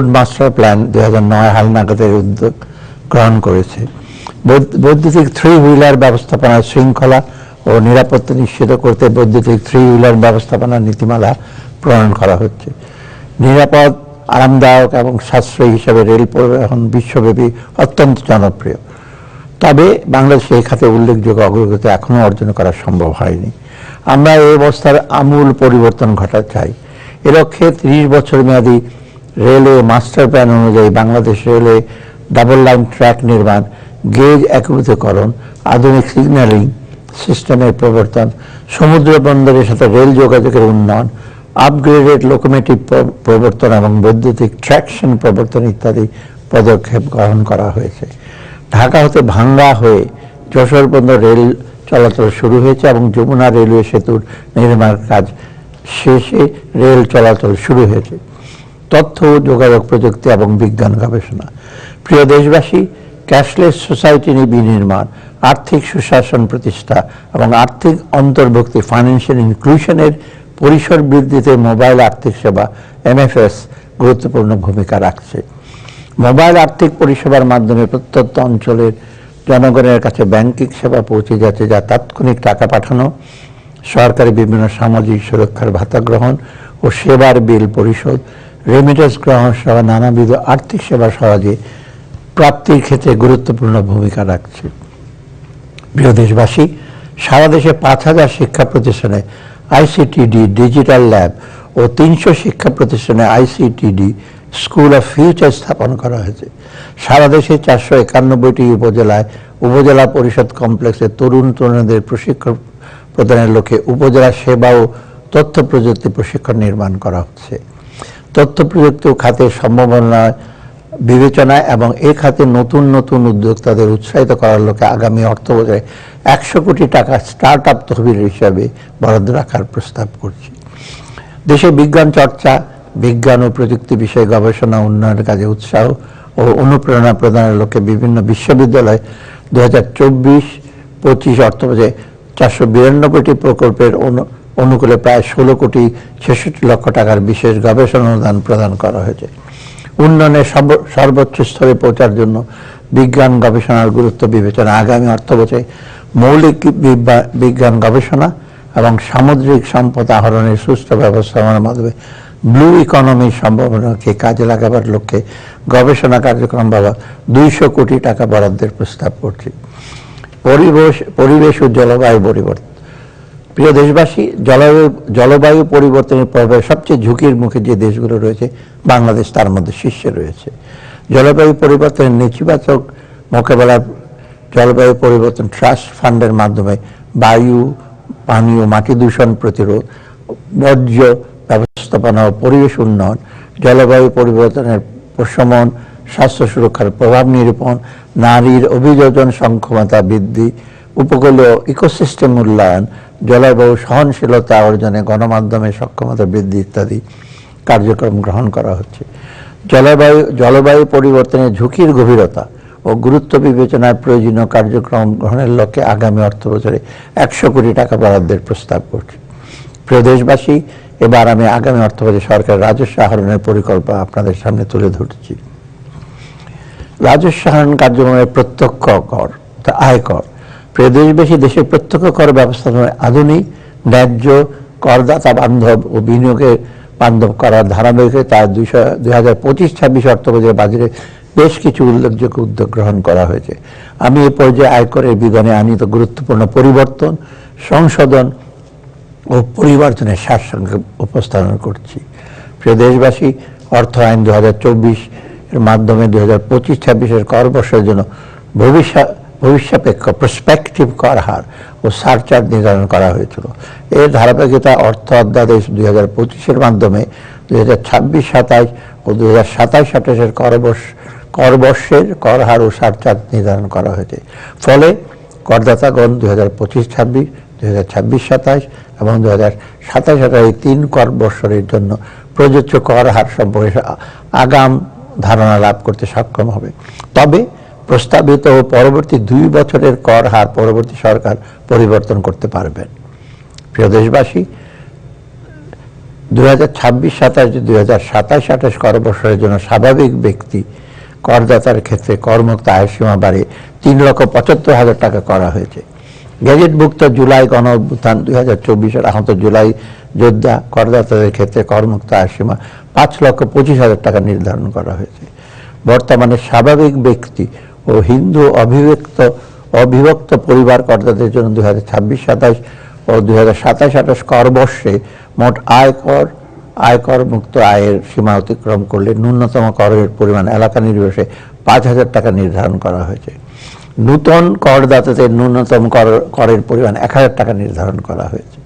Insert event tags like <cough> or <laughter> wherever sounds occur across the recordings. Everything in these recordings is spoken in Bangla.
রোড মাস্টার প্ল্যান দুই হাজার নয় হালনাগাদের উদ্যোগ গ্রহণ করেছে। বৈদ- বৈদ্যুতিক থ্রি হুইলার ব্যবস্থাপনার শৃঙ্খলা ও নিরাপত্তা নিশ্চিত করতে বৈদ্যুতিক থ্রি হুইলার ব্যবস্থাপনা নীতিমালা প্রণয়ন করা হচ্ছে। নিরাপদ, আরামদায়ক এবং সাশ্রয়ী হিসাবে রেল পরিবহন বিশ্বব্যাপী অত্যন্ত জনপ্রিয়। তবে বাংলাদেশে এই খাতে উল্লেখযোগ্য অগ্রগতি এখনও অর্জন করা সম্ভব হয়নি। আমরা এই অবস্থার আমূল পরিবর্তন ঘটা চাই। এ লক্ষ্যে ত্রিশ বছর মেয়াদী রেলওয়ে মাস্টার প্ল্যান অনুযায়ী Bangladesh railway double line track নির্মাণ, গেজ একীভূতকরণ, আধুনিক সিগন্যালিং সিস্টেমের প্রবর্তন, সমুদ্র বন্দরের সাথে রেল যোগাযোগের উন্নয়ন আপগ্রেডেড লোকোমেটিভ প্রবর্তন এবং বৈদ্যুতিক ট্র্যাকশন প্রবর্তন ইত্যাদি পদক্ষেপ গ্রহণ করা হয়েছে। ঢাকা হতে ভাঙ্গা হয়ে যশোর পর্যন্ত রেল চলাচল শুরু হয়েছে এবং যমুনা রেলওয়ে সেতুর নির্মাণ কাজ শেষে রেল চলাচল শুরু হয়েছে। তথ্য, যোগাযোগ প্রযুক্তি এবং বিজ্ঞান গবেষণা। প্রিয় দেশবাসী, ক্যাশলেস সোসাইটি বিনির্মাণ, আর্থিক সুশাসন প্রতিষ্ঠা এবং আর্থিক অন্তর্ভুক্তি ফাইন্যান্সিয়াল ইনক্লুশনের পরিসর বৃদ্ধিতে মোবাইল আর্থিক সেবা এমএফএস গুরুত্বপূর্ণ ভূমিকা রাখছে। মোবাইল আর্থিক পরিষেবার মাধ্যমে প্রত্যন্ত অঞ্চলের জনগণের কাছে ব্যাংকিং সেবা পৌঁছে যাচ্ছে, যা তাৎক্ষণিক টাকা পাঠানো, সরকারি বিভিন্ন সামাজিক সুরক্ষার ভাতা গ্রহণ ও সেবার বিল পরিশোধ রেমিটেন্স গ্রহণ সহ নানাবিধ আর্থিক সেবা সহজে প্রাপ্তির ক্ষেত্রে গুরুত্বপূর্ণ ভূমিকা রাখছে। প্রিয় দেশবাসী, সারা দেশে পাঁচ হাজার শিক্ষা প্রতিষ্ঠানে আইসিটিডি ডিজিটাল ল্যাব ও তিনশো শিক্ষা প্রতিষ্ঠানে আইসিটিডি স্কুল অফ ফিউচার স্থাপন করা হয়েছে। সারা দেশে চারশো একানব্বইটি উপজেলায় উপজেলা পরিষদ কমপ্লেক্সে তরুণ তরুণীদের প্রশিক্ষণ প্রদানের লক্ষ্যে উপজেলা সেবা ও তথ্য প্রযুক্তি প্রশিক্ষণ নির্মাণ করা হচ্ছে। তথ্য প্রযুক্তি খাতের সম্ভাবনা বিবেচনায় এবং এ খাতে নতুন নতুন উদ্যোক্তাদের উৎসাহিত করার লক্ষ্যে আগামী অর্থ বছরে একশো কোটি টাকা স্টার্ট আপ তহবিল হিসাবে বরাদ্দ রাখার প্রস্তাব করছি। দেশে বিজ্ঞান চর্চা, বিজ্ঞান ও প্রযুক্তি বিষয়ে গবেষণা, উন্নয়নের কাজে উৎসাহ ও অনুপ্রেরণা প্রদানের লক্ষ্যে বিভিন্ন বিশ্ববিদ্যালয় দু হাজার চব্বিশ পঁচিশ অর্থবছরে চারশো বিরানব্বইটি প্রকল্পের অনু- অনুকূলে প্রায় ষোলো কোটি ছেষট্টি লক্ষ টাকার বিশেষ গবেষণা অনুদান প্রদান করা হয়েছে। উন্নয়নের সর্বোচ্চ স্তরে পৌঁছার জন্য বিজ্ঞান গবেষণার গুরুত্ব বিবেচনা আগামী অর্থবছরে মৌলিক বিজ্ঞান গবেষণা এবং সামুদ্রিক সম্পদ আহরণের সুস্থ ব্যবস্থাপনার মাধ্যমে ব্লু ইকোনমির সম্ভাবনাকে কাজে লাগাবার লক্ষ্যে গবেষণা কার্যক্রম বাবা দুইশো কোটি টাকা বরাদ্দের প্রস্তাব করছি। পরিবেশ পরিবেশ ও জলবায়ু পরিবর্তন। প্রিয় দেশবাসী, জলবায়ু জলবায়ু পরিবর্তনের প্রভাবে সবচেয়ে ঝুঁকির মুখে যে দেশগুলো রয়েছে, বাংলাদেশ তার মধ্যে শীর্ষে রয়েছে। জলবায়ু পরিবর্তনের নেতিবাচক মোকাবেলার জলবায়ু পরিবর্তন ট্রাস্ট ফান্ডের মাধ্যমে বায়ু, পানি ও মাটি দূষণ প্রতিরোধ, বর্জ্য ব্যবস্থাপনা ও পরিবেশ উন্নয়ন, জলবায়ু পরিবর্তনের প্রশমন, স্বাস্থ্য সুরক্ষার প্রভাব নিরূপণ, নারীর অভিযোজন সক্ষমতা বৃদ্ধি উপকূলীয় ইকোসিস্টেম মূল্যায়ন, জলবায়ু সহনশীলতা অর্জনে গণমাধ্যমের সক্ষমতা বৃদ্ধি ইত্যাদি কার্যক্রম গ্রহণ করা হচ্ছে। জলবায়ু জলবায়ু পরিবর্তনের ঝুঁকির গভীরতা ও গুরুত্ব বিবেচনায় প্রয়োজনীয় কার্যক্রম গ্রহণের লক্ষ্যে আগামী অর্থ বছরে একশো কোটি টাকা বরাদ্দের প্রস্তাব করছে। প্রিয় দেশবাসী, এবার আমি আগামী অর্থ বছরে সরকারের রাজস্ব আহরণের পরিকল্পনা আপনাদের সামনে তুলে ধরছি। রাজস্ব আহরণ কার্যক্রমের প্রত্যক্ষ কর আয়কর। প্রিয় দেশবাসী দেশের প্রত্যক্ষ কর ব্যবস্থাপনায় আধুনিক, ন্যায্য করদাতা বান্ধব ও বিনিয়োগের বান্ধব করার ধারাবাহিকতা দুইশো, দুই হাজার পঁচিশ, ছাব্বিশ অর্থ বছরের বাজারে বেশ কিছু উল্লেখযোগ্য উদ্যোগ গ্রহণ করা হয়েছে। আমি এ পর্যায়ে আয়করের বিধানে আনিত গুরুত্বপূর্ণ পরিবর্তন, সংশোধন ও পরিবর্তনের সারসংক্ষেপ উপস্থাপন করছি। প্রিয় দেশবাসী অর্থ আইন দু হাজার চব্বিশ এর মাধ্যমে দু হাজার পঁচিশ, ছাব্বিশের কর বর্ষের জন্য ভবিষ্যৎ ভবিষ্যাপেক্ষ প্রসপেক্টিভ কর হার ও সারচার্জ নির্ধারণ করা হয়েছিল। এর ধারাবাহিকতা অর্থ অধ্যাদেশ দুই হাজার পঁচিশের মাধ্যমে, দুই হাজার ছাব্বিশ সাতাইশ ও দুই হাজার সাতাইশ আঠাশের কর বর্ষ কর হার ও সারচার্জ নির্ধারণ করা হয়েছে। ফলে করদাতাগণ দুই হাজার পঁচিশ, ছাব্বিশ, দুই হাজার ছাব্বিশ সাতাইশ এবং দু হাজার সাতাশ আঠাশ তিন কর বৎসরের জন্য প্রযোজ্য কর হার সম্পর্কে আগাম ধারণা লাভ করতে সক্ষম হবে। তবে প্রস্তাবিত ও পরবর্তী দুই বছরের কর হার পরবর্তী সরকার পরিবর্তন করতে পারবেন প্রিয় দেশবাসী দু হাজার ছাব্বিশ, সাতাশ, দুই হাজার সাতাশ, আঠাশ জন্য স্বাভাবিক ব্যক্তি করদাতার ক্ষেত্রে করমুক্ত আয়ের সীমা বাড়িয়ে তিন লক্ষ পঁচাত্তর হাজার টাকা করা হয়েছে। গেজেটভুক্ত জুলাই গণ অভ্যুত্থান দুই হাজার চব্বিশের আহত জুলাই যোদ্ধা করদাতাদের ক্ষেত্রে করমুক্ত আয়ের সীমা পাঁচ লক্ষ পঁচিশ হাজার টাকা নির্ধারণ করা হয়েছে। বর্তমানে স্বাভাবিক ব্যক্তি ও হিন্দু অভিব্যক্ত, অবিভক্ত পরিবার করদাতাদের জন্য দুই হাজার ছাব্বিশ, সাতাশ ও দুই হাজার সাতাশ, আঠাশ কর বর্ষে মোট আয়কর আয়কর মুক্ত আয়ের সীমা অতিক্রম করলে ন্যূনতম করের পরিমাণ এলাকা নির্বিশেষে পাঁচ হাজার টাকা নির্ধারণ করা হয়েছে। নূতন করদাতাদের ন্যূনতম কর, করের পরিমাণ এক হাজার টাকা নির্ধারণ করা হয়েছে।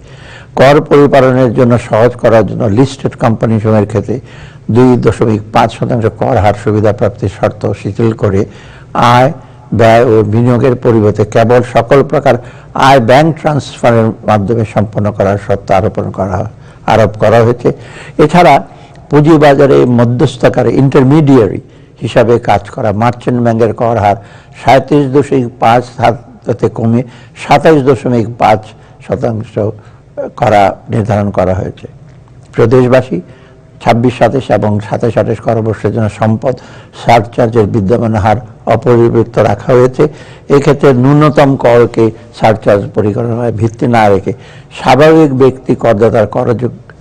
কর পরিপালনের জন্য সহজ করার জন্য লিস্টেড কোম্পানি সময়ের ক্ষেত্রে দুই দশমিক পাঁচ শতাংশ কর হার সুবিধা প্রাপ্তির শর্ত শিথিল করে আয়, ব্যয় ও বিনিয়োগের পরিবর্তে কেবল সকল প্রকার আয় ব্যাংক ট্রান্সফারের মাধ্যমে সম্পন্ন করার শর্ত আরোপণ করা, আরোপ করা হয়েছে। এছাড়া পুঁজিবাজারে মধ্যস্থকারী ইন্টারমিডিয়ারি হিসাবে কাজ করা মার্চেন্ট ব্যাংকের কর হার সাঁত্রিশ দশমিক পাঁচ হাতে কমে সাতাইশ দশমিক পাঁচ শতাংশ করা নির্ধারণ করা হয়েছে। প্রদেশবাসী ছাব্বিশ সাতাশ এবং সাতাশ আঠাশ করবর্ষের জন্য সম্পদ সারচার্জের বিদ্যমান হার অপরিবর্তিত রাখা হয়েছে। এক্ষেত্রে ন্যূনতম করকে সারচার্জ পরিকল্পনায় ভিত্তি না রেখে স্বাভাবিক ব্যক্তি করদাতার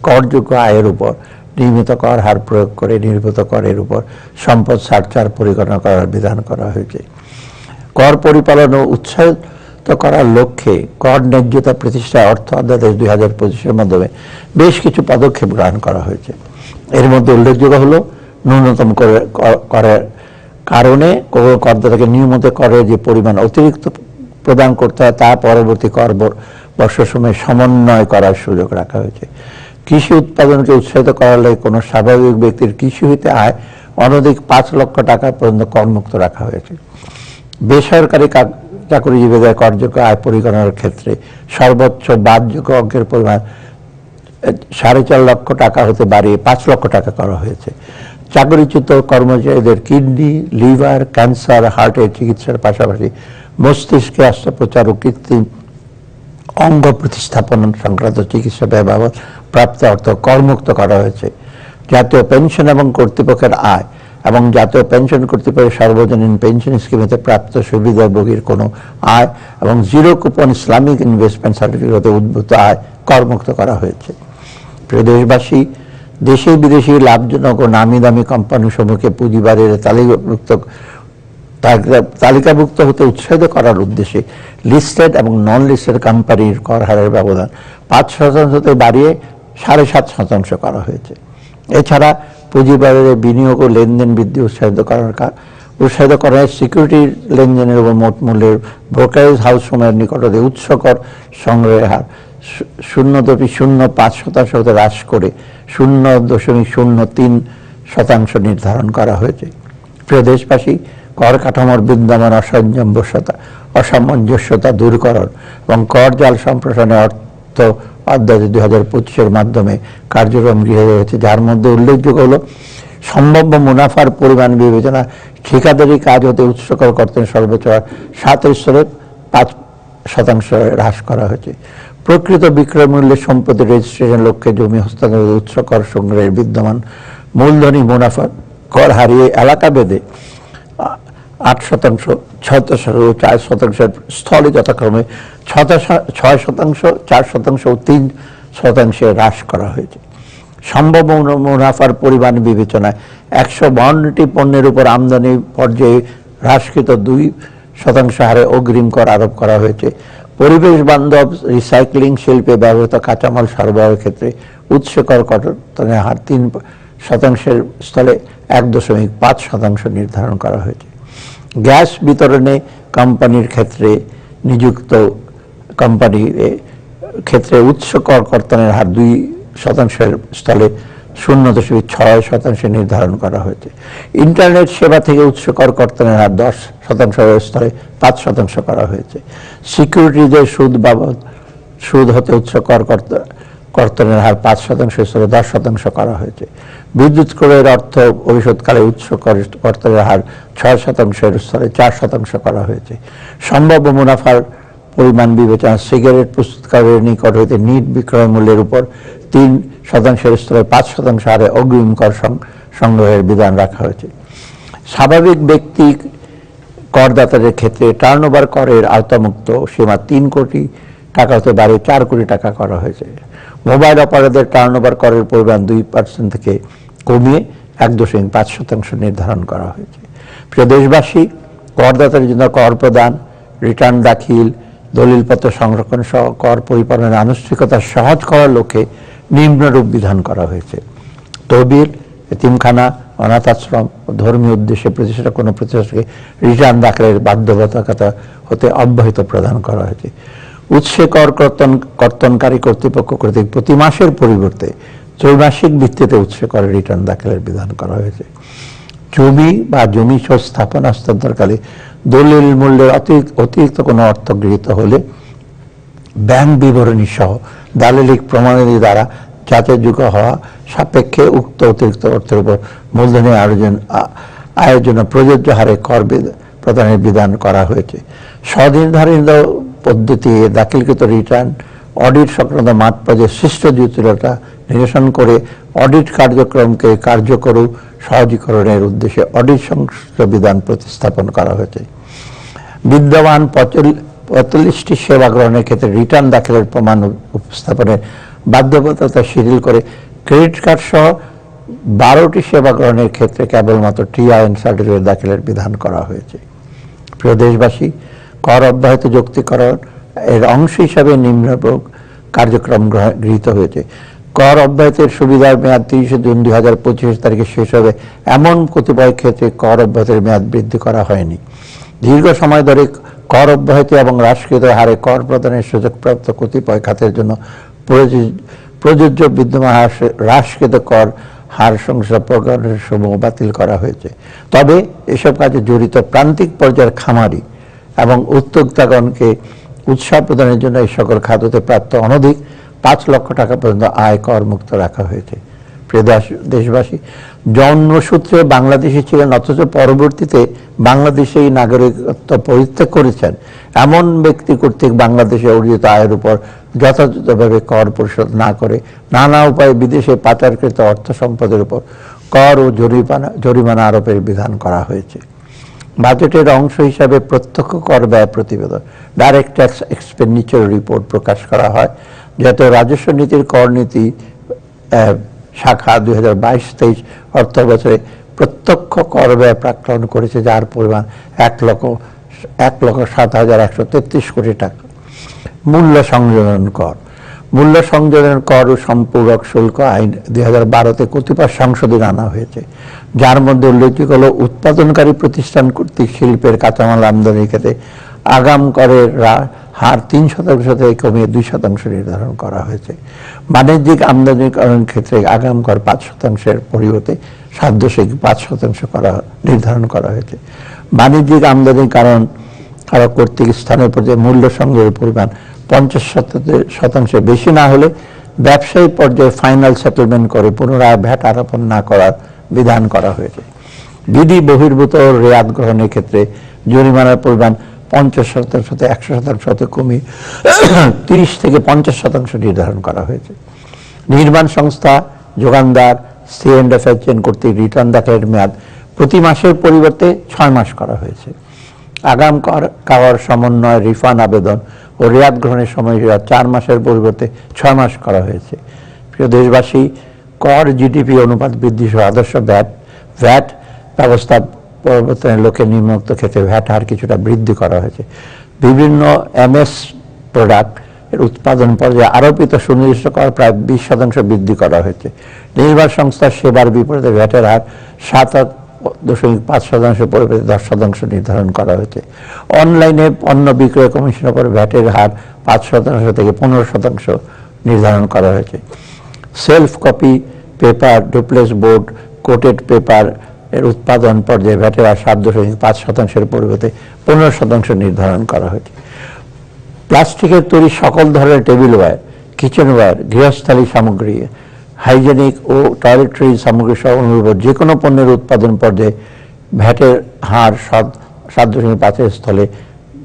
করযোগ্য আয়ের উপর নিয়মিত কর হার প্রয়োগ করে নির্গত করের উপর সম্পদ সারচার্জ পরিকল্পনা করার বিধান করা হয়েছে। কর পরিপালন ও উৎসাহিত করার লক্ষ্যে কর ন্যায্যতা প্রতিষ্ঠায় অর্থ অধ্যাদেশ দুই হাজার পঁচিশের মাধ্যমে বেশ কিছু পদক্ষেপ গ্রহণ করা হয়েছে। এর মধ্যে উল্লেখযোগ্য হলো, ন্যূনতম করের কারণে করদাতাকে নিয়মিত করে যে পরিমাণ অতিরিক্ত প্রদান করতে হয়, তা পরবর্তী কর বর- বর্ষ সময় সমন্বয় করার সুযোগ রাখা হয়েছে। কৃষি উৎপাদনকে উৎসাহিত করার লাগে কোনো স্বাভাবিক ব্যক্তির কৃষি হইতে আয় অনধিক পাঁচ লক্ষ টাকা পর্যন্ত করমুক্ত রাখা হয়েছে। বেসরকারি চাকরিজীবীদের করযোগ্য আয় পরিগণনার ক্ষেত্রে সর্বোচ্চ বাদযোগ্য অঙ্কের পরিমাণ সাড়ে চার লক্ষ টাকা হতে বাড়িয়ে পাঁচ লক্ষ টাকা করা হয়েছে। চাকরিচ্যুত কর্মচারীদের কিডনি, লিভার, ক্যান্সার হার্টের চিকিৎসার পাশাপাশি মস্তিষ্কে অস্ত্রোপচার ও কৃত্রিম অঙ্গ প্রতিস্থাপন সংক্রান্ত চিকিৎসা ব্যয় প্রাপ্ত অর্থ করমুক্ত করা হয়েছে। জাতীয় পেনশন এবং কর্তৃপক্ষের আয় এবং জাতীয় পেনশন কর্তৃপক্ষের সর্বজনীন পেনশন স্কিমেতে প্রাপ্ত সুবিধাভোগীর কোনো আয় এবং জিরো কুপন ইসলামিক ইনভেস্টমেন্ট সার্টিফিকেটে উদ্ভূত আয় করমুক্ত করা হয়েছে। প্রিয় দেশবাসী, দেশে বিদেশি লাভজনক ও নামি দামি কোম্পানি সমূহকে পুঁজিবাজারে তালিকাভুক্ত তালিকাভুক্ত হতে উৎসাহিত করার উদ্দেশ্যে লিস্টেড এবং নন লিস্টেড কোম্পানির কর হারের ব্যবধান পাঁচ শতাংশতে বাড়িয়ে সাড়ে সাত শতাংশ করা হয়েছে। এছাড়া পুঁজিবাজারে বিনিয়োগ ও লেনদেন বৃদ্ধি উৎসাহিত করার উৎসাহিত হয় সিকিউরিটি লেনদেনের উপর মোট মূল্যের ব্রোকারেজ হাউস সমূহের নিকটতে উৎস কর সংগ্রহের হার শূন্য দশমিক শূন্য পাঁচ শতাংশ হ্রাস করে শূন্য দশমিক শূন্য তিন শতাংশ নির্ধারণ করা হয়েছে। প্রিয় দেশবাসী, কর কাঠামোর বিদ্যমান অসামঞ্জস্যতা অসামঞ্জস্যতা দূরকরণ এবং কর জাল সম্প্রসারণে অর্থ অধ্যায় দুই হাজার পঁচিশের মাধ্যমে কার্যক্রম গৃহীত হয়েছে যার মধ্যে উল্লেখযোগ্য হলো, সম্ভাব্য মুনাফার পরিমাণ বিবেচনা, ঠিকাদারি কাজ হতে উৎসকর করতে সর্বোচ্চ সাত স্তরে পাঁচ শতাংশ হ্রাস করা হয়েছে। প্রকৃত বিক্রয় মূল্যের সম্পত্তি রেজিস্ট্রেশন লক্ষ্যে জমি হস্তান্তর উৎস কর সংগ্রহের বিদ্যমান মূলধনী মুনাফা কর হারিয়ে এলাকা বেঁধে আট শতাংশ, ছয় চার শতাংশের স্থলে যথাক্রমে ছয় শতাংশ, চার শতাংশ ও তিন শতাংশে হ্রাস করা হয়েছে। সম্ভব মুনাফার পরিমাণ বিবেচনায় একশো বাউন্নটি পণ্যের উপর আমদানি পর্যায়ে হ্রাসকৃত দুই শতাংশ হারে অগ্রিম কর আরোপ করা হয়েছে। পরিবেশ বান্ধব রিসাইক্লিং শিল্পে ব্যবহৃত কাঁচামাল সরবরাহের ক্ষেত্রে উৎস কর কটনের হার তিন শতাংশের স্থলে এক দশমিক পাঁচ শতাংশ নির্ধারণ করা হয়েছে। গ্যাস বিতরণে কোম্পানির ক্ষেত্রে নিযুক্ত কোম্পানি ক্ষেত্রে উৎস কর কর্তনের হার দুই শতাংশের স্থলে শূন্য দশমিক ছয় শতাংশে নির্ধারণ করা হয়েছে। ইন্টারনেট সেবা থেকে উৎস কর কর্তনের হার দশ শতাংশ স্তরে পাঁচ শতাংশ করা হয়েছে। সিকিউরিটিদের সুদ বাবদ সুদ হতে উৎস কর কর্ত- কর্তনের হার পাঁচ শতাংশ স্তরে দশ শতাংশ করা হয়েছে। বিদ্যুৎ ক্রয়ের অর্থ ভবিষ্যৎকালে উৎস কর- কর্তনের হার ছয় শতাংশের স্তরে চার শতাংশ করা হয়েছে। সম্ভাব্য মুনাফার পরিমাণ বিবেচনা সিগারেট প্রস্তুতকারের নিকট হইতে নিট বিক্রয় মূল্যের উপর তিন শতাংশের স্তরে, পাঁচ শতাংশ হারে অগ্রিম কর সংগ্রহের বিধান রাখা হয়েছে। স্বাভাবিক ব্যক্তি করদাতাদের ক্ষেত্রে টার্নওভার করের আওতামুক্ত সীমা তিন কোটি টাকা হতে বাড়িয়ে চার কোটি টাকা করা হয়েছে। মোবাইল অপারেটরদের টার্নওভার করের পরিমাণ দুই পার্সেন্ট থেকে কমিয়ে এক দশমিক পাঁচ শতাংশ নির্ধারণ করা হয়েছে। প্রিয় দেশবাসী, করদাতাদের জন্য কর প্রদান রিটার্ন দাখিল, দলিলপত্র সংরক্ষণ সহ কর পরিপালনের আনুষ্ঠানিকতা সহজ করার লক্ষ্যে নিম্নরূপ বিধান করা হয়েছে। তহবিল, এতিমখানা, অনাথ আশ্রম, ধর্মীয় উদ্দেশ্যে প্রতিষ্ঠা, কোনো প্রতিষ্ঠানকে রিটার্ন দাখিলের বাধ্যবাধকতা হতে অব্যাহত প্রদান করা হয়েছে। উৎসে কর কর্তন, কর্তনকারী কর্তৃপক্ষ কর্তৃক প্রতি মাসের পরিবর্তে ত্রৈমাসিক ভিত্তিতে উৎসে করের রিটার্ন দাখিলের বিধান করা হয়েছে। জমি বা জমি স্থাপনা হস্তান্তরকালে দলিল মূল্যের অতিরিক্ত অতিরিক্ত কোনো অর্থ গৃহীত হলে ব্যাংক বিবরণী সহ দালিলিক প্রমাণাদি দ্বারা যাচাইযোগ্য হওয়া সাপেক্ষে উক্ত অতিরিক্ত অর্থের উপর মূলধনের আয়োজন আয়োজন প্রযোজ্য হারে কর প্রদানের বিধান করা হয়েছে। স্বনির্ধারিত পদ্ধতি দাখিলকৃত রিটার্ন অডিট সংক্রান্ত মাঠ পর্যায়ে সৃষ্ট জটিলতা নিরসন করে অডিট কার্যক্রমকে কার্যকর সহজীকরণের উদ্দেশ্যে অডিট সংশ্লিষ্ট বিধান প্রতিস্থাপন করা হয়েছে। বিদ্যমান পঁয়তাল্লিশটি সেবা গ্রহণের ক্ষেত্রে রিটার্ন দাখিলের প্রমাণ উপস্থাপনের বাধ্যবাধকতা শিথিল করে ক্রেডিট কার্ড সহ বারোটি সেবা গ্রহণের ক্ষেত্রে কেবলমাত্র টিআইএন সার্টিফিকেট দাখিলের বিধান করা হয়েছে। প্রিয় দেশবাসী, কর অব্যাহত যুক্তিকরণ এর অংশ হিসাবে নিম্নরূপ কার্যক্রম গৃহীত হয়েছে। কর অব্যাহতের সুবিধার মেয়াদ তিরিশে জুন দুই হাজার পঁচিশ তারিখে শেষ হবে। এমন কতিপয় ক্ষেত্রে কর অব্যাহতের মেয়াদ বৃদ্ধি করা হয়নি। দীর্ঘ সময় ধরে কর অব্যাহতি এবং হ্রাসকৃত হারে কর প্রদানের সুযোগপ্রাপ্ত কতিপয় খাতের জন্য প্রযোজ- প্রযোজ্য বিদ্যমান হ্রাস- হ্রাসকৃত কর হার সংস্থা প্রকরণের সমূহ বাতিল করা হয়েছে। তবে এসব কাজে জড়িত প্রান্তিক পর্যায়ের খামারি এবং উদ্যোক্তাগণকে উৎসাহ প্রদানের জন্য এই সকল খাততে প্রাপ্ত অনধিক পাঁচ লক্ষ টাকা পর্যন্ত আয় কর মুক্ত রাখা হয়েছে। প্রিয় দেশবাসী, জন্মসূত্রে বাংলাদেশে ছিলেন, অথচ পরবর্তীতে বাংলাদেশেই নাগরিকত্ব পরিত্যাগ করেছেন। এমন ব্যক্তি কর্তৃক বাংলাদেশে অর্জিত আয়ের উপর যথাযথভাবে কর পরিশোধ না করে নানা উপায়ে বিদেশে পাচারকৃত অর্থ সম্পদের উপর কর ও জরিমানা জরিমানা আরোপের বিধান করা হয়েছে। বাজেটের অংশ হিসাবে প্রত্যক্ষ কর ব্যয় প্রতিবেদন ডাইরেক্ট ট্যাক্স এক্সপেন্ডিচার রিপোর্ট প্রকাশ করা হয়, যাতে রাজস্ব নীতির কর নীতি শাখা দুই হাজার বাইশ, তেইশ অর্থ বছরে প্রত্যক্ষ কর ব্যয় প্রাক্কলন করেছে, যার পরিমাণ এক লক্ষ এক লক্ষ সাত হাজার একশো তেত্রিশ কোটি টাকা। মূল্য সংযোজন কর। মূল্য সংযোজন কর ও সম্পূরক শুল্ক আইন দুই হাজার বারোতে কতিপয় সংশোধন আনা হয়েছে, যার মধ্যে উল্লেখযোগ্য হল উৎপাদনকারী প্রতিষ্ঠান কর্তৃক শিল্পের কাঁচামাল আমদানির ক্ষেত্রে আগাম করের হার তিন শতাংশ থেকে কমিয়ে দুই শতাংশ নির্ধারণ করা হয়েছে। বাণিজ্যিক আমদানিকরণের ক্ষেত্রে আগাম কর পাঁচ শতাংশের পরিবর্তে সাত দশমিক পাঁচ শতাংশ করা, নির্ধারণ করা হয়েছে। বাণিজ্যিক আমদানির কারণ কারও কর্তৃক স্থানের পর্যায়ে মূল্য সংগ্রহের পরিমাণ পঞ্চাশ শতাংশের বেশি না হলে ব্যবসায়ী পর্যায়ে ফাইনাল সেটেলমেন্ট করে পুনরায় ভ্যাট আরোপণ না করার বিধান করা হয়েছে। বিধি বহির্ভূত রেয়াত গ্রহণের ক্ষেত্রে জরিমানার পরিমাণ পঞ্চাশ শতাংশ একশো শতাংশ কমিয়ে <coughs> তিরিশ থেকে পঞ্চাশ শতাংশ নির্ধারণ করা হয়েছে। নির্মাণ সংস্থা, যোগানদার সি এন্ড এফ চেন কর্তৃক রিটার্ন দাখিলের মেয়াদ প্রতি মাসের পরিবর্তে ছয় মাস করা হয়েছে। আগাম কর কাওয়ার সমন্বয়, রিফান্ড আবেদন ও রেয়াত গ্রহণের সময় চার মাসের পরিবর্তে ছয় মাস করা হয়েছে। প্রিয় দেশবাসী, কর জিডিপি অনুপাত বৃদ্ধি সহ আদর্শ ভ্যাট ভ্যাট ব্যবস্থা পরিবর্তনের লক্ষ্যে নিম্নোক্ত ক্ষেত্রে ভ্যাট হার কিছুটা বৃদ্ধি করা হয়েছে। বিভিন্ন এমএস প্রোডাক্টের উৎপাদন পর্যায়ে আরোপিত সুনির্দিষ্ট কর প্রায় বিশ শতাংশ বৃদ্ধি করা হয়েছে। নির্বাহ সংস্থার সেবার বিপরীতে ভ্যাটের হার সাত দশমিক পাঁচ শতাংশ, পরিবর্তে দশ শতাংশ নির্ধারণ করা হয়েছে। অনলাইনে পণ্য বিক্রয় কমিশনের উপর ভ্যাটের হার পাঁচ শতাংশ থেকে পনেরো শতাংশ নির্ধারণ করা হয়েছে। Self copy paper duplex board, coated paper এর উৎপাদন পর্যায়ে ভ্যাটের হার সাত দশমিক পাঁচ শতাংশের পরিবর্তে পনেরো শতাংশ নির্ধারণ করা হয়েছে। প্লাস্টিকের তৈরি সকল ধরনের টেবিল ওয়্যার কিচেন ওয়্যার গৃহস্থালী সামগ্রী, হাইজেনিক ও টয়লেটরি সামগ্রী সহ অনুরূপ যে কোনো পণ্যের উৎপাদন পর্যায়ে ভ্যাটের হার সাত সাত দশমিক পাঁচের স্থলে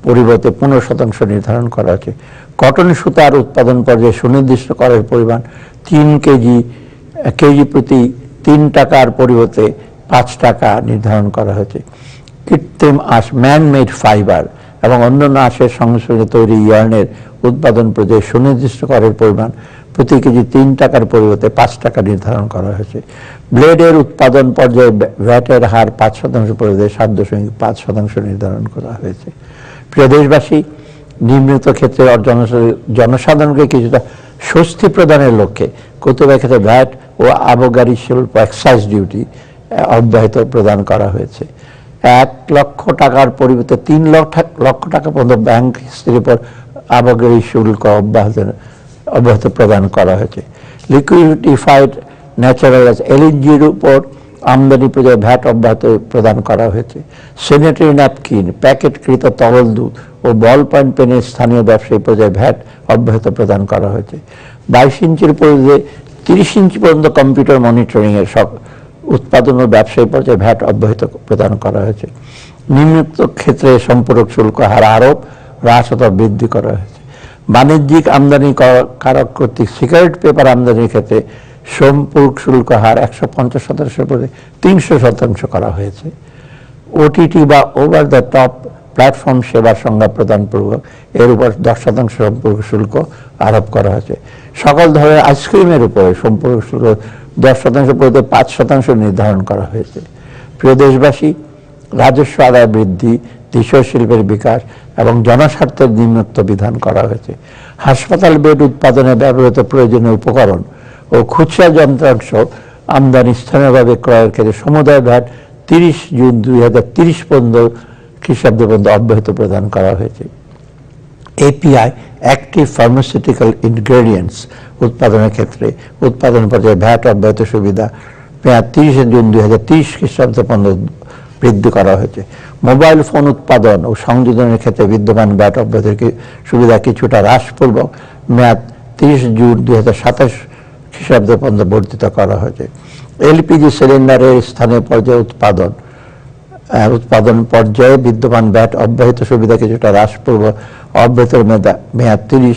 পরিবর্তে পনেরো শতাংশ নির্ধারণ করা হয়েছে। কটন সুতার উৎপাদন পর্যায়ে সুনির্দিষ্ট করের পরিমাণ তিন কেজি কেজি প্রতি তিন টাকার পরিবর্তে পাঁচ টাকা নির্ধারণ করা হয়েছে। কৃত্রিম আঁশ ম্যান মেড ফাইবার এবং অন্যান্য আঁশের সংমিশ্রণে তৈরি ইয়ার্নের উৎপাদন পর্যায়ে সুনির্দিষ্ট করের পরিমাণ প্রতি কেজি তিন টাকার পরিবর্তে পাঁচ টাকা নির্ধারণ করা হয়েছে। ব্লেডের উৎপাদন পর্যায়ে ভ্যাটের হার পাঁচ শতাংশ পরিবর্তে সাত দশমিক পাঁচ শতাংশ নির্ধারণ করা হয়েছে। প্রিয় দেশবাসী নিম্নিত ক্ষেত্রে জনসাধারণকে কিছুটা স্বস্তি প্রদানের লক্ষ্যে কতিপয় ক্ষেত্রে ভ্যাট ও আবগারি শুল্ক এক্সাইজ ডিউটি অব্যাহত প্রদান করা হয়েছে। এক লক্ষ টাকার পরিবর্তে তিন লক্ষ টাকা পর্যন্ত ব্যাংক হিস্ট্রির উপর আবগারি শুল্ক অব্যাহত অব্যাহত প্রদান করা হয়েছে। লিকুইডিফাইড ন্যাচারাল এলএনজির উপর আমদানি পর্যায়ে ভ্যাট অব্যাহত প্রদান করা হয়েছে। স্যানিটারি ন্যাপকিন, প্যাকেটকৃত তরল দুধ ও বল পয়েন্ট পেনের স্থানীয় ব্যবসায়ী পর্যায়ে ভ্যাট অব্যাহত প্রদান করা হয়েছে। বাইশ ইঞ্চির পর্যায়ে তিরিশ ইঞ্চি পর্যন্ত কম্পিউটার মনিটরিংয়ের সব উৎপাদন ও ব্যবসায়ী পর্যায়ে ভ্যাট অব্যাহত প্রদান করা হয়েছে। নিম্নোক্ত ক্ষেত্রে সম্পূরক শুল্ক হার আরোপ হ্রাস অথবা বৃদ্ধি করা হয়েছে। বাণিজ্যিক আমদানি কর- কারক কর্তৃক সিগারেট পেপার আমদানির ক্ষেত্রে সম্পূরক শুল্ক হার একশো পঞ্চাশ শতাংশের পরে তিনশো শতাংশ করা হয়েছে। ওটিটি বা ওভার দ্য টপ প্ল্যাটফর্ম সেবার সংজ্ঞা প্রদানপূর্বক এর উপর দশ শতাংশ সম্পর্ক শুল্ক আরোপ করা হয়েছে। সকল ধরনের আইসক্রিমের উপরে সম্পর্ক শুল্ক দশ শতাংশ পরিবর্তে পাঁচ শতাংশ নির্ধারণ করা হয়েছে। প্রিয় দেশবাসী, রাজস্ব আদায় বৃদ্ধি, দেশীয় শিল্পের বিকাশ এবং জনস্বার্থের নিম্নত্ব বিধান করা হয়েছে। হাসপাতাল বেড উৎপাদনে ব্যবহৃত প্রয়োজনীয় উপকরণ ও খুচরা যন্ত্রাংশ আমদানি স্থানীয়ভাবে ক্রয়ের ক্ষেত্রে সমুদায় ভ্যাট তিরিশ জুন দুই হাজার তিরিশ পর্যন্ত খ্রিস্টাব্দ পর্যন্ত অব্যাহত প্রদান করা হয়েছে। এপিআই অ্যাক্টিভ ফার্মাসিউটিক্যাল ইনগ্রেডিয়েন্টস উৎপাদনের ক্ষেত্রে। উৎপাদন পর্যায়ে ভ্যাট অব্যাহত সুবিধা। মেয়াদ তিরিশে জুন দুই হাজার তিরিশ খ্রিস্টাব্দ পর্যন্ত বৃদ্ধি করা হয়েছে। মোবাইল ফোন উৎপাদন ও সংযোজনের ক্ষেত্রে বিদ্যমান ভ্যাট অব্যাহত সুবিধা কিছুটা হ্রাসপূর্বক মেয়াদ তিরিশ জুন দুই হাজার সাতাশ খ্রিস্টাব্দ পর্যন্ত বর্ধিত করা হয়েছে। এলপিজি সিলিন্ডারের স্থানীয় পর্যায়ে উৎপাদন। উৎপাদন পর্যায়ে বিদ্যমান ব্যাট অব্যাহত সুবিধা কিছুটা হ্রাসপূর্বক অব্যাহত মেয়াদা- মেয়াদ তিরিশ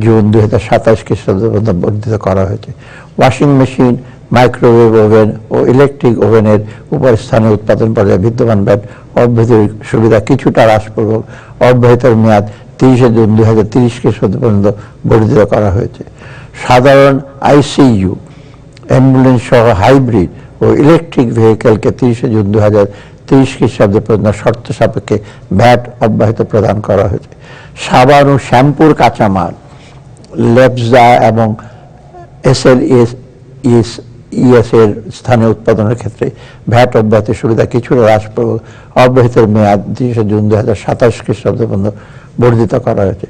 জুন দুই হাজার সাতাশ খ্রিস্টাব্দ পর্যন্ত বর্ধিত করা হয়েছে। ওয়াশিং মেশিন, মাইক্রোওয়েভ ওভেন ও ইলেকট্রিক ওভেনের উপর স্থানীয় উৎপাদন পর্যায়ে বিদ্যমান ব্যাট অব্যাহত সুবিধা কিছুটা হ্রাসপূর্বক অব্যাহত মেয়াদ তিরিশে জুন দুই হাজার তিরিশ খ্রিস্টাব্দ পর্যন্ত বর্ধিত করা হয়েছে। সাধারণ আইসিইউ অ্যাম্বুলেন্স সহ হাইব্রিড ও ইলেকট্রিক ভেহিকেলকে তিরিশে জুন দু হাজার তিরিশ খ্রিস্টাব্দে পর্যন্ত শর্ত সাপেক্ষে ভ্যাট অব্যাহত প্রদান করা হয়েছে। সাবান ও শ্যাম্পুর কাঁচামাল, লেপজা এবং এসএল ইএস ইএস এর স্থানীয় উৎপাদনের ক্ষেত্রে ভ্যাট অব্যাহত সুবিধা কিছুটা হ্রাস। অব্যাহত মেয়াদ তিরিশে জুন দু হাজার সাতাশ খ্রিস্টাব্দ পর্যন্ত বর্ধিত করা হয়েছে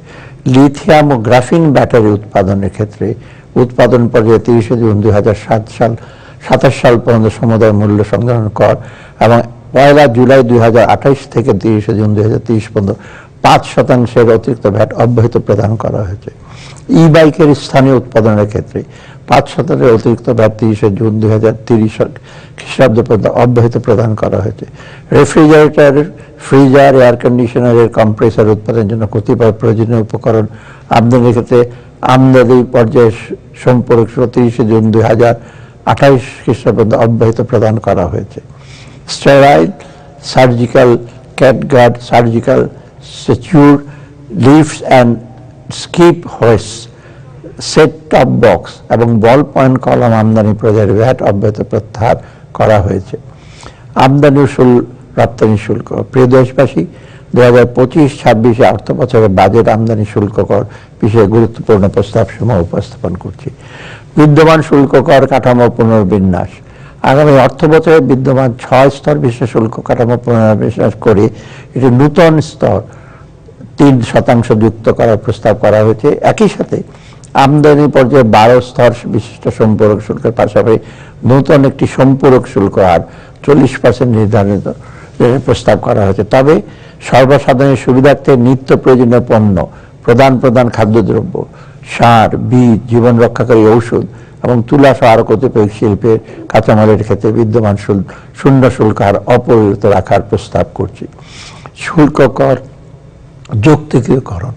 লিথিয়াম ও গ্রাফিন ব্যাটারি উৎপাদনের ক্ষেত্রে উৎপাদন পর্যায়ে তিরিশে জুন দুই হাজার সাত সাল, সাতাশ সাল পর্যন্ত সমুদায় মূল্য সংগ্রহণ কর এবং পয়লা জুলাই দুই থেকে তিরিশে জুন দুই পর্যন্ত পাঁচ শতাংশের অতিরিক্ত ভ্যাট অব্যাহত প্রদান করা হয়েছে। ই বাইকের স্থানীয় উৎপাদনের ক্ষেত্রে পাঁচ শতাংশের অতিরিক্ত ভ্যাট তিরিশে জুন দুই হাজার তিরিশ খ্রিস্টাব্দ পর্যন্ত অব্যাহত প্রদান করা হয়েছে। রেফ্রিজারেটর, ফ্রিজার, এয়ার কন্ডিশনারের কম্প্রেসার উৎপাদনের জন্য কতিপয় প্রয়োজনীয় উপকরণ আমদানির ক্ষেত্রে আমদানি পর্যায়ে সম্পর্ক তিরিশে জুন দুই হাজার আঠাইশ খ্রিস্টাব্দ অব্যাহত প্রদান করা হয়েছে। Sterile, surgical, catgut, surgical suture lifts and skip hoist set top box এবং বল পয়েন্ট কলম আমদানি প্রজারের ভ্যাট অব্যাহত প্রত্যাহার করা হয়েছে। আমদানি শুল্ক, রপ্তানি শুল্ক। প্রিয় দেশবাসী দু হাজার পঁচিশ, ছাব্বিশে অর্থ বছরের বাজেট আমদানি শুল্ক কর বিষয়ে গুরুত্বপূর্ণ প্রস্তাব সমূহ উপস্থাপন করছি। বিদ্যমান শুল্ক কর কাঠামো পুনর্বিন্যাস। আগামী অর্থ বছরে বিদ্যমান ছয় স্তর বিশেষ শুল্ক কাঠামো পুনর্বিন্যাস করে একটি নূতন স্তর তিন শতাংশ যুক্ত করার প্রস্তাব করা হয়েছে। একই সাথে আমদানি পর্যায়ে বারো স্তর বিশিষ্ট সম্পূরক শুল্কের পাশাপাশি নতুন একটি সম্পূরক শুল্ক আর চল্লিশ পার্সেন্ট নির্ধারিত প্রস্তাব করা হয়েছে। তবে সর্বসাধারণের সুবিধার্থে নিত্য প্রয়োজনীয় পণ্য, প্রধান প্রধান খাদ্যদ্রব্য, সার, বীজ, জীবন রক্ষাকারী ঔষধ এবং তুলা সহ আরও কতিপয় শিল্পের কাঁচামালের ক্ষেত্রে বিদ্যমান শুল্ক শূন্য শুল্ক হার অপরিবর্তিত রাখার প্রস্তাব করছি। শুল্ক কর যৌক্তিকীকরণ।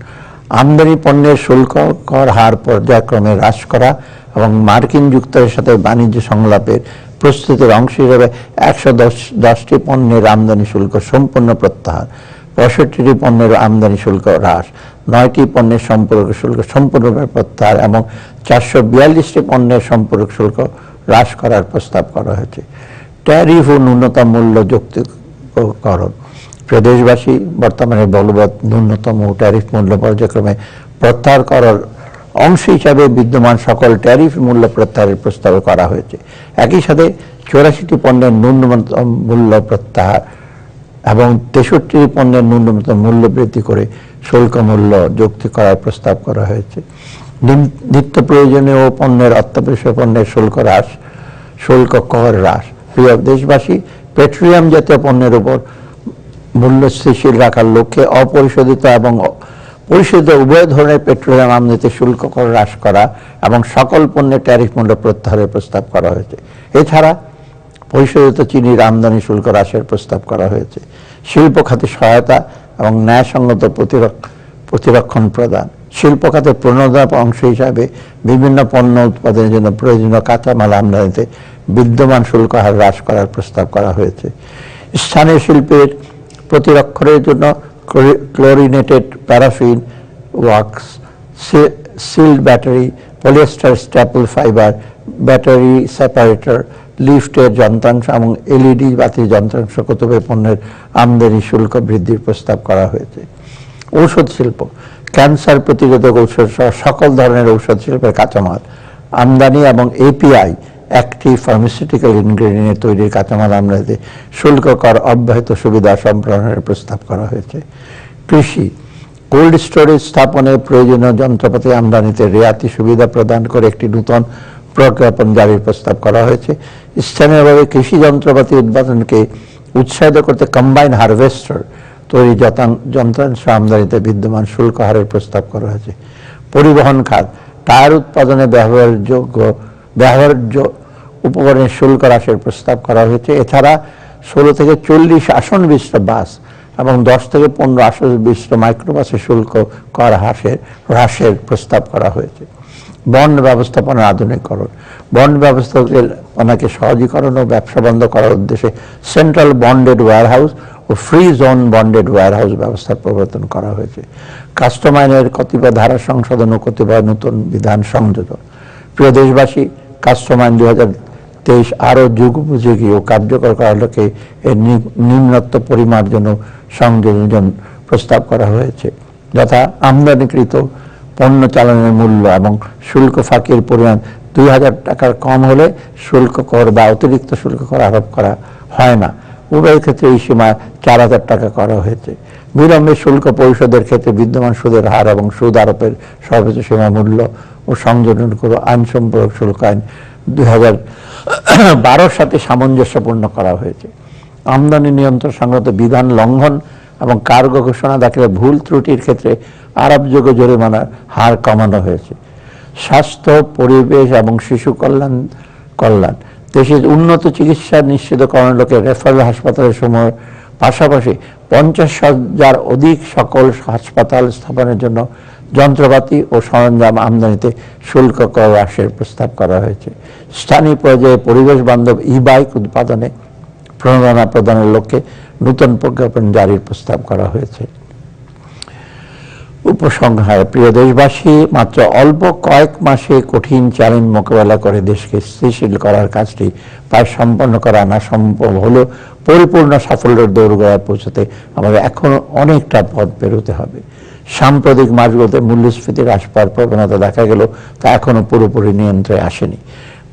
আমদানি পণ্যের শুল্ক কর হার পর্যায়ক্রমে হ্রাস করা এবং মার্কিন যুক্তরাষ্ট্রের সাথে বাণিজ্য সংলাপের প্রস্তুতির অংশ হিসেবে একশো দশ, দশটি পণ্যের আমদানি শুল্ক সম্পূর্ণ প্রত্যাহার। পঁয়ষট্টিটি পণ্যের আমদানি শুল্ক হ্রাস। নয়টি পণ্যের সম্পর্ক শুল্ক সম্পূর্ণভাবে প্রত্যাহার এবং চারশো বিয়াল্লিশটি পণ্যের সম্পর্ক শুল্ক হ্রাস করার প্রস্তাব করা হয়েছে। ট্যারিফ ও ন্যূনতম মূল্য যৌক্তিকরণ প্রদেশবাসী বর্তমানে বলবৎ ন্যূনতম ট্যারিফ মূল্য পর্যায়ক্রমে প্রত্যাহার করার অংশ হিসাবে বিদ্যমান সকল ট্যারিফ মূল্য প্রত্যাহারের প্রস্তাব করা হয়েছে। একই সাথে চৌরাশিটি পণ্যের ন্যূনতম মূল্য প্রত্যাহার এবং তেষট্টি পণ্যের ন্যূনতম মূল্য বৃদ্ধি করে শুল্ক মূল্য যুক্তি করার প্রস্তাব করা হয়েছে। নিত্য প্রয়োজনীয় পণ্যের অত্যাবশ্যক পণ্যের শুল্ক হ্রাস, শুল্ক কর হ্রাস। প্রিয় দেশবাসী, পেট্রোলিয়াম জাতীয় পণ্যের উপর মূল্য স্থিতিশীল রাখার লক্ষ্যে অপরিশোধিত এবং পরিশোধিত উভয় ধরনের পেট্রোলিয়াম আমদানিতে শুল্ক কর হ্রাস করা এবং সকল পণ্যের ট্যারিফ মূল্য প্রত্যাহারের প্রস্তাব করা হয়েছে। এছাড়া পরিশোধিত চিনির আমদানি শুল্ক হ্রাসের প্রস্তাব করা হয়েছে। শিল্প খাতে সহায়তা এবং ন্যায়সঙ্গত প্রতিরক- প্রতিরক্ষণ প্রদান। শিল্প খাতের প্রণোদনা অংশ হিসাবে বিভিন্ন পণ্য উৎপাদনের জন্য প্রয়োজনীয় কাঁচামাল আমদানিতে বিদ্যমান শুল্ক হার হ্রাস করার প্রস্তাব করা হয়েছে। স্থানীয় শিল্পের প্রতিরক্ষণের জন্য chlorinated paraffin wax sealed battery, polyester staple fibre, battery separator, লিফটের যন্ত্রাংশ এবং এলইডি বাতি যন্ত্রাংশ কতিপয় পণ্যের আমদানি শুল্ক বৃদ্ধির প্রস্তাব করা হয়েছে। ঔষধ শিল্প, ক্যান্সার প্রতিরোধক ঔষধ সহ সকল ধরনের ঔষধ শিল্পের কাঁচামাল, আমদানি এবং এপিআই অ্যাক্টিভ ফার্মাসিউটিক্যাল ইনগ্রেডিয়েন্ট তৈরির কাঁচামাল আমদানিতে শুল্ক কর অব্যাহত সুবিধা সম্প্রসারণের প্রস্তাব করা হয়েছে। কৃষি কোল্ড স্টোরেজ স্থাপনে প্রয়োজনীয় যন্ত্রপাতি আমদানিতে রেয়াতি সুবিধা প্রদান করে একটি নূতন প্রজ্ঞাপন জারির প্রস্তাব করা হয়েছে। স্থানীয়ভাবে কৃষি যন্ত্রপাতি উৎপাদনকে উৎসাহিত করতে কম্বাইন হারভেস্টার তৈরি যন্ত্রাংশ আমদানিতে বিদ্যমান শুল্ক হারের প্রস্তাব করা হয়েছে। পরিবহন খাত, টায়ার উৎপাদনে ব্যবহারযোগ্য ব্যবহার্য উপকরণের শুল্ক হ্রাসের প্রস্তাব করা হয়েছে। এছাড়া ষোলো থেকে চল্লিশ আসন বিশিষ্ট বাস এবং দশ থেকে পনেরো আসন বিশিষ্ট মাইক্রোবাসের শুল্ক কর হ্রাসের হ্রাসের প্রস্তাব করা হয়েছে। বন্ড ব্যবস্থাপনার আধুনিকরণ বন্ড ব্যবস্থাপনাকে সহজীকরণ ও ব্যবসা বন্ধ করার উদ্দেশ্যে সেন্ট্রাল বন্ডেড ওয়্যারহাউস ও ফ্রি জোন বন্ডেড ওয়্যারহাউস ব্যবস্থার প্রবর্তন করা হয়েছে। কাস্টম আইনের কতিপয় ধারা সংশোধন ও কতিপয় নতুন বিধান সংযোজন প্রিয় দেশবাসী কাস্টম আইন দু হাজার তেইশ আরও যুগোপযোগী ও কার্যকর করার লক্ষ্যে এর নিম্নত্ব পরিমার্জন সংযোজন প্রস্তাব করা হয়েছে যথা আমদানিকৃত পণ্য চালানের মূল্য এবং শুল্ক ফাঁকির পরিমাণ দুই হাজার টাকার কম হলে শুল্ক কর বা অতিরিক্ত শুল্ক কর আরোপ করা হয় না। উভয় ক্ষেত্রে এই সীমা চার হাজার টাকা করা হয়েছে। বিলম্বে শুল্ক পরিশোধের ক্ষেত্রে বিদ্যমান সুদের হার এবং সুদ আরোপের সর্বোচ্চ সীমা মূল্য ও সংযোজন করে আইন সম্পর্ক শুল্ক আইন। দুই সাথে সামঞ্জস্যপূর্ণ করা হয়েছে। আমদানি নিয়ন্ত্রণ সংক্রান্ত বিধান লঙ্ঘন এবং কার্গো ঘোষণা দাখিলে ভুল ত্রুটির ক্ষেত্রে আরবযোগ্য জরিমানার হার কমানো হয়েছে। স্বাস্থ্য, পরিবেশ এবং শিশু কল্যাণ কল্যাণ। দেশের উন্নত চিকিৎসা নিশ্চিত নিশ্চিতকরণের লক্ষ্যে রেফারেল হাসপাতালের সময় পাশাপাশি পঞ্চাশ হাজার অধিক সকল হাসপাতাল স্থাপনের জন্য যন্ত্রপাতি ও সরঞ্জাম আমদানিতে শুল্ক কর হ্রাসের প্রস্তাব করা হয়েছে। স্থানীয় পর্যায়ে পরিবেশ বান্ধব ই বাইক উৎপাদনে প্রণোদনা প্রদানের লক্ষ্যে নূতন প্রজ্ঞাপন জারির প্রস্তাব করা হয়েছে। উপসংহার, প্রিয় দেশবাসী, মাত্র অল্প কয়েক মাসে কঠিন চ্যালেঞ্জ মোকাবেলা করে দেশকে স্থিতিশীল করার কাজটি প্রায় সম্পন্ন করা না সম্ভব হলেও পরিপূর্ণ সাফল্যের দৌড়গোড়ায় পৌঁছতে আমাদের এখনও অনেকটা পথ পেরোতে হবে। সাম্প্রতিক মাসগুলোতে মূল্যস্ফীতি হ্রাস পাওয়ার প্রবণতা দেখা গেল, তা এখনও পুরোপুরি নিয়ন্ত্রণে আসেনি।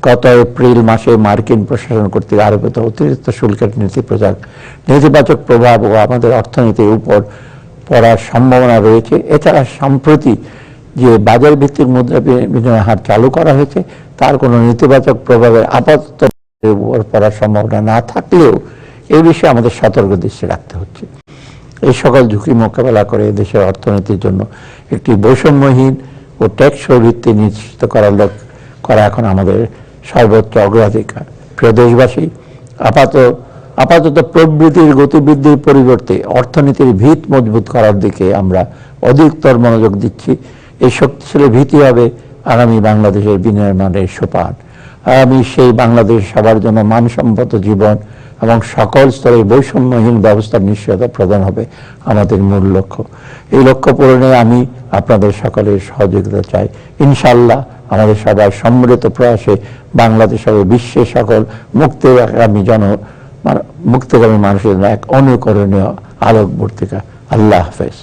গত এপ্রিল মাসে মার্কিন প্রশাসন কর্তৃক আরোপিত অতিরিক্ত শুল্কের নীতি প্রচার, নেতিবাচক প্রভাব ও আমাদের অর্থনীতির উপর পড়ার সম্ভাবনা রয়েছে। এছাড়া সম্প্রতি যে বাজার ভিত্তিক মুদ্রা বিনিময় হার চালু করা হয়েছে, তার কোনো নেতিবাচক প্রভাবের আপাতত উপর পড়ার সম্ভাবনা না থাকলেও এই বিষয়ে আমাদের সতর্ক দৃষ্টি রাখতে হচ্ছে। এই সকল ঝুঁকি মোকাবেলা করে দেশের অর্থনীতির জন্য একটি বৈষম্যহীন ও টেকসই ভিত্তি নিশ্চিত করার লোক করা এখন আমাদের সর্বোচ্চ অগ্রাধিকার। প্রিয় দেশবাসী, আপাত, আপাতত প্রবৃত্তির গতিবৃদ্ধির পরিবর্তে অর্থনীতির ভিত মজবুত করার দিকে আমরা অধিকতর মনোযোগ দিচ্ছি। এই শক্তিশালী ভীতি হবে আগামী বাংলাদেশের বিনির্মাণের সোপান। আগামী সেই বাংলাদেশ সবার জন্য মানসম্মত জীবন এবং সকল স্তরে বৈষম্যহীন ব্যবস্থার নিশ্চয়তা প্রদান হবে আমাদের মূল লক্ষ্য। এই লক্ষ্য পূরণে আমি আপনাদের সকলের সহযোগিতা চাই। ইনশাল্লাহ আমাদের সবার সম্মিলিত প্রয়াসে বাংলাদেশ হবে বিশ্বের সকল মুক্তিগামী জন মুক্তিগামী মানুষের এক অনুকরণীয় আলোকবর্তিকা। আল্লাহ হাফেজ।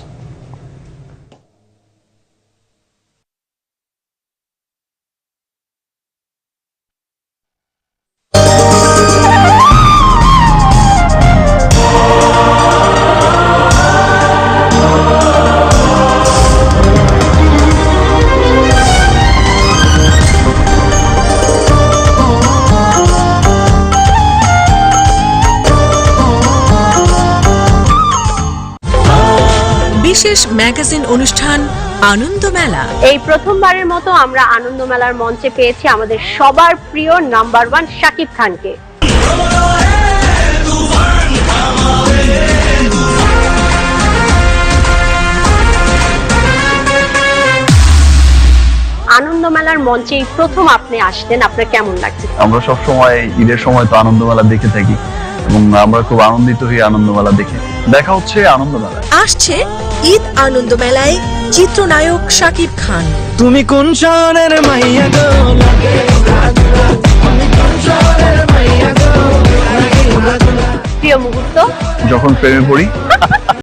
বিশেষ ম্যাগাজিন অনুষ্ঠান আনন্দ মেলা। এই প্রথমবারের মতো আমরা আনন্দ মেলার মঞ্চে পেয়েছি আমাদের সবার প্রিয় নাম্বার ওয়ান শাকিব খানকে। আনন্দ মেলার মঞ্চে এই প্রথম আপনি আসলেন আপনার কেমন লাগছে? আমরা সব সময় ঈদের সময় তো আনন্দ মেলা দেখে থাকি এবং আমরা খুব আনন্দিত হই আনন্দ মেলা দেখে। দেখা হচ্ছে আনন্দ মেলায় আসছে ঈদ আনন্দ মেলায় চিত্রনায়ক শাকিব খান তুমি কোন শহরের মাইয়া গো লাগে উড়াধুরা। তুমি কোন শহরের মাইয়া গো লাগে উড়াধুরা। প্রিয় মুহূর্ত যখন প্রেমে পড়ি